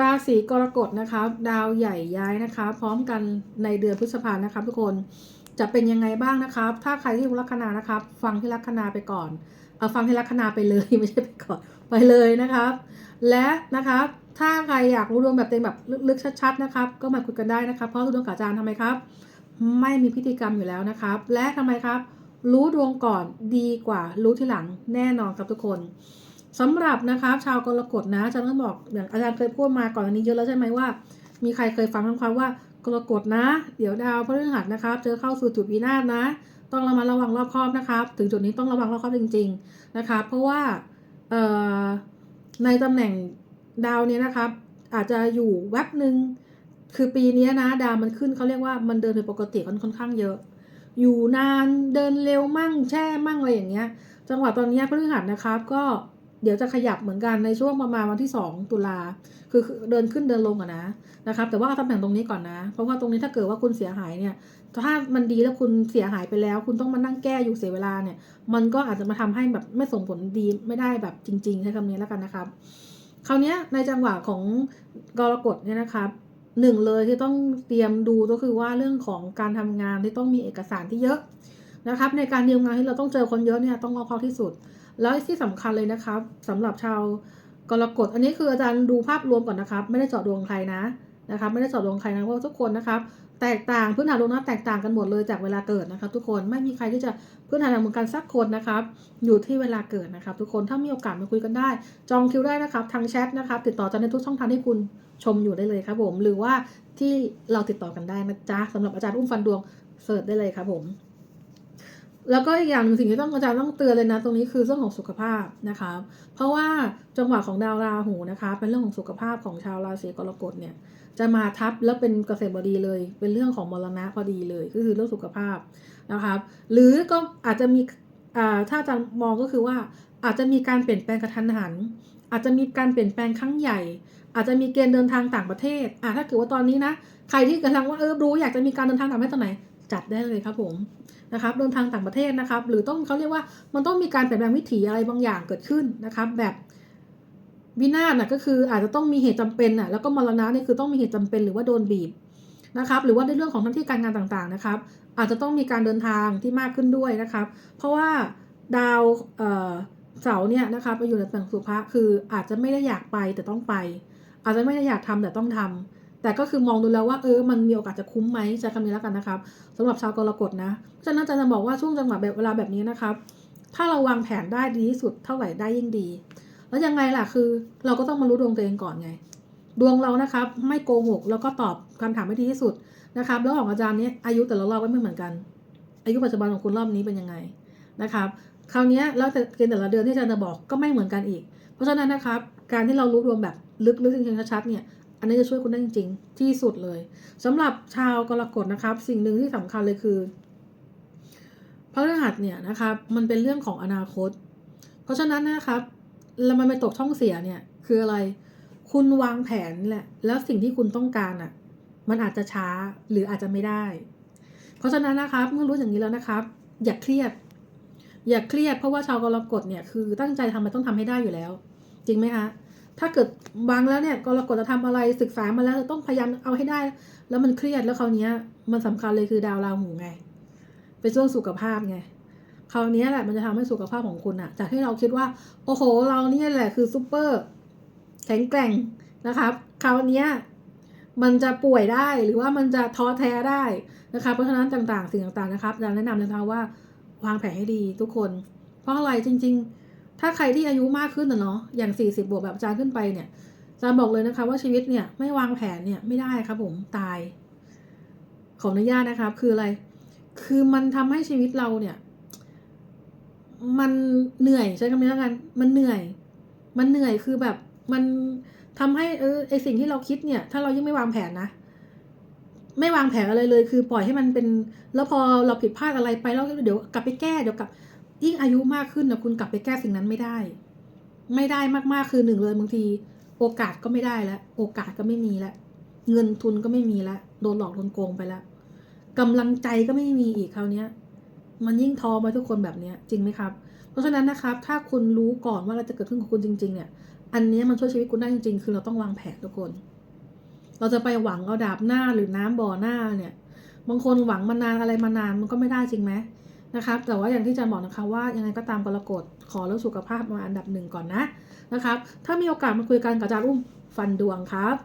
ราศีกรกฎนะคะ ดาวใหญ่ย้ายนะคะ พร้อมกันในเดือนพฤษภานะคะทุกคนจะเป็นยังไงบ้างนะครับ ถ้าใครที่รู้ลัคนานะครับ ฟังที่ลัคนาไปก่อนเอาฟังที่ลัคนาไปเลยไม่ใช่ไปก่อนไปเลยนะครับ และนะครับถ้าใครอยากรู้ดวงแบบเต็มแบบลึกๆชัดๆนะครับ ก็มาคุยกันได้นะครับ เพราะดวงกับอาจารย์ทำไมครับ ไม่มีพิธีกรรมอยู่แล้วนะครับ และทำไมครับ รู้ดวงก่อนดีกว่ารู้ที่หลังแน่นอนครับทุกคน สำหรับนะครับชาวกรกฎนะอาจารย์ต้องบอกอย่างอาจารย์เคยพูดมาก่อนอันนี้เยอะแล้วใช่ไหมว่า มีใครเคยฟังคำความว่ากรกฎนะ เดี๋ยวดาวพฤหัสนะครับ เจอเข้าสู่จุดวินาศนะ ต้องระมัดระวังรอบคอบนะครับ ถึงจุดนี้ต้องระวังรอบคอบจริง ๆนะครับเพราะว่าในตำแหน่งดาวเนี้นะครับ อาจจะอยู่แวบหนึ่งคือปีนี้นะ ดาวมันขึ้นเขาเรียกว่ามันเดินผิดปกติค่อนข้างเยอะ อยู่นานเดินเร็วมั่งแช่มั่งอะไรอย่างเงี้ย จังหวะตอนนี้พฤหัสนะครับก็ เดี๋ยวจะขยับเหมือนกันในช่วงประมาณวันที่ 2 ตุลาคือเดินขึ้นเดินลงอะนะนะครับ แต่ว่าเอาตำแหน่งตรงนี้ก่อนนะ เพราะว่าตรงนี้ถ้าเกิดว่าคุณเสียหายเนี่ยถ้ามันดีแล้วคุณเสียหายไปแล้ว คุณต้องมานั่งแก้อยู่เสียเวลาเนี่ย มันก็อาจจะมาทำให้แบบไม่ส่งผลดีไม่ได้แบบจริงๆใช้คำนี้แล้วกันนะครับคราวนี้ในจังหวะของกรกฎเนี่ยนะครับหนึ่งเลยที่ต้องเตรียมดูก็คือว่าเรื่องของการทำงานที่ต้องมีเอกสารที่เยอะ นะครับ ในการดีลงานที่เราต้องเจอคนเยอะเนี่ยต้องรอบคอบที่สุด แล้วที่สำคัญเลยนะครับสำหรับชาวกรกฎอันนี้คืออาจารย์ดูภาพรวมก่อนนะครับ ไม่ได้เจาะดวงใครนะนะครับ ไม่ได้เจาะดวงใครนะเพราะทุกคนนะครับ แตกต่างพื้นฐานดวงนะแตกต่างกันหมดเลยจากเวลาเกิดนะครับ ทุกคนไม่มีใครที่จะพื้นฐานเหมือนกันสักคนนะครับ อยู่ที่เวลาเกิดนะครับ ทุกคนถ้ามีโอกาสมาคุยกันได้ จองคิวได้นะครับ ทางแชทนะครับ ติดต่อจันในทุกช่องทางที่คุณชมอยู่ได้เลยครับผมหรือว่าที่เราติดต่อกันได้นะจ๊ะสำหรับอาจารย์อุ้มฟันดวงเสิร์ชได้เลยครับผม แล้วก็อีกอย่างหนึ่งสิ่งที่ต้องอาจารย์ต้องเตือนเลยนะตรงนี้คือเรื่องของสุขภาพนะคะ เพราะว่าจังหวะของดาวราหูนะคะ เป็นเรื่องของสุขภาพของชาวราศีกรกฎเนี่ยจะมาทับแล้วเป็นเกษตรบดีเลย เป็นเรื่องของมรณะพอดีเลยก็คือเรื่องสุขภาพนะครับหรือก็อาจจะมีอ่าถ้าอาจารย์มองก็คือว่าอาจจะมีการเปลี่ยนแปลงกระทันหัน อาจจะมีการเปลี่ยนแปลงครั้งใหญ่ อาจจะมีเกณฑ์เดินทางต่างประเทศอ่าถ้าเกิดว่าตอนนี้นะใครที่กำลังว่าเออรู้อยากจะมีการเดินทางต่างประเทศตอนไหน จัดได้เลยครับผมนะครับเดินทางต่างประเทศนะครับ หรือต้องเขาเรียกว่ามันต้องมีการเปลี่ยนแปลงวิถีอะไรบางอย่างเกิดขึ้นนะครับ แบบวินาศน่ะก็คืออาจจะต้องมีเหตุจำเป็นน่ะแล้วก็มรณะนี่คือต้องมีเหตุจำเป็นหรือว่าโดนบีบนะครับ หรือว่าในเรื่องของหน้าที่การงานต่างๆนะครับ อาจจะต้องมีการเดินทางที่มากขึ้นด้วยนะครับ เพราะว่าดาวเสาเนี่ยนะคะไปอยู่ในตำแหน่งสุภะคืออาจจะไม่ได้อยากไปแต่ต้องไป อาจจะไม่ได้อยากทำแต่ต้องทำ แต่ก็คือมองดูแล้วว่าเออมันมีโอกาสจะคุ้มไหมใช้คำนี้แล้วกันนะครับสำหรับชาวกรกฎนะเพราะฉะนั้นอาจารย์จะบอกว่าช่วงจังหวะแบบเวลาแบบนี้นะครับถ้าเราวางแผนได้ดีที่สุดเท่าไหร่ได้ยิ่งดี แล้วยังไงล่ะคือเราก็ต้องมารู้ดวงตัวเองก่อนไง ดวงเรานะครับไม่โกหกแล้วก็ตอบคำถามให้ดีที่สุดนะครับ แล้วของอาจารย์เนี้อายุแต่ละรอบก็ไม่เหมือนกัน อายุปัจจุบันของคุณรอบนี้เป็นยังไงนะครับคราวนี้แล้วแต่เกณฑ์แต่ละเดือนที่อาจารย์จะบอกก็ไม่เหมือนกันอีก เพราะฉะนั้นนะครับ การที่เรารู้ดวงแบบลึกๆจริงๆชัดๆเนี่ย อันนี้จะช่วยคุณได้จริงๆ ที่สุดเลยสำหรับชาวกรกฎนะครับ สิ่งหนึ่งที่สำคัญเลยคือพระฤหัสเนี่ยนะครับมันเป็นเรื่องของอนาคต เพราะฉะนั้นนะครับแล้วมันไปตกช่องเสียเนี่ยคืออะไร คุณวางแผนแหละ แล้วสิ่งที่คุณต้องการอะ มันอาจจะช้าหรืออาจจะไม่ได้ เพราะฉะนั้นนะครับเมื่อรู้อย่างนี้แล้วนะครับ อย่าเครียด อย่าเครียดเพราะว่าชาวกรกฎเนี่ยคือตั้งใจทำมันต้องทำให้ได้อยู่แล้ว จริงไหมคะ ถ้าเกิดวางแล้วเนี่ยกรกฎจะทำอะไรศึกษามาแล้วต้องพยายามเอาให้ได้ แล้วมันเครียดแล้วคราวนี้มันสำคัญเลยคือดาวราหูไงเป็นช่วงสุขภาพไงคราวนี้แหละมันจะทำให้สุขภาพของคุณอะจากที่เราคิดว่า โอ้โห เราเนี่ยแหละคือซูเปอร์แข็งแกร่งนะครับคราวนี้มันจะป่วยได้หรือว่ามันจะท้อแท้ได้นะคะเพราะฉะนั้นต่างๆ สิ่งต่างๆนะครับอาจารย์แนะนำเลยนะคะว่าวางแผนให้ดีทุกคน เพราะอะไรจริง ๆ ถ้าใครที่อายุมากขึ้นนะเนาะอย่าง 40 บวกแบบอาจารย์ขึ้นไปเนี่ยอาจารย์บอกเลยนะคะว่าชีวิตเนี่ยไม่วางแผนเนี่ยไม่ได้ครับผมตาย ขออนุญาตนะครับ คืออะไร คือมันทำให้ชีวิตเราเนี่ย มันเหนื่อยใช้คำนี้แล้วกันมันเหนื่อย มันเหนื่อยคือแบบมันทำให้เออไอสิ่งที่เราคิดเนี่ย ถ้าเรายังไม่วางแผนนะไม่วางแผนอะไรเลย คือปล่อยให้มันเป็น แล้วพอเราผิดพลาดอะไรไปแล้วเดี๋ยวกลับไปแก้เดี๋ยวกลับ ยิ่งอายุมากขึ้นนะคุณกลับไปแก้สิ่งนั้นไม่ได้ ไม่ได้มากๆคือหนึ่งเลยบางที โอกาสก็ไม่ได้แล้วโอกาสก็ไม่มีแล้วเงินทุนก็ไม่มีแล้วโดนหลอกโดนโกงไปแล้วกำลังใจก็ไม่มีอีกคราวนี้ยมันยิ่งท้อมาทุกคนแบบเนี้ยจริงไหมครับ เพราะฉะนั้นนะครับ ถ้าคุณรู้ก่อนว่าอะไรจะเกิดขึ้นกับคุณจริง ๆ เนี่ย อันนี้มันช่วยชีวิตคุณได้จริง ๆ คือเราต้องวางแผนทุกคน เราจะไปหวังเอาดาบหน้าหรือน้ำบ่อหน้าเนี่ย บางคนหวังมานานอะไรมานานมันก็ไม่ได้จริงไหม นะครับแต่ว่าอย่างที่อาจารย์บอกนะคะว่ายังไงก็ตามกรกฎขอเรื่องสุขภาพมาอันดับหนึ่งก่อนนะนะครับถ้ามีโอกาสมาคุยกันกับอาจารย์อุ้มฟันดวงครับ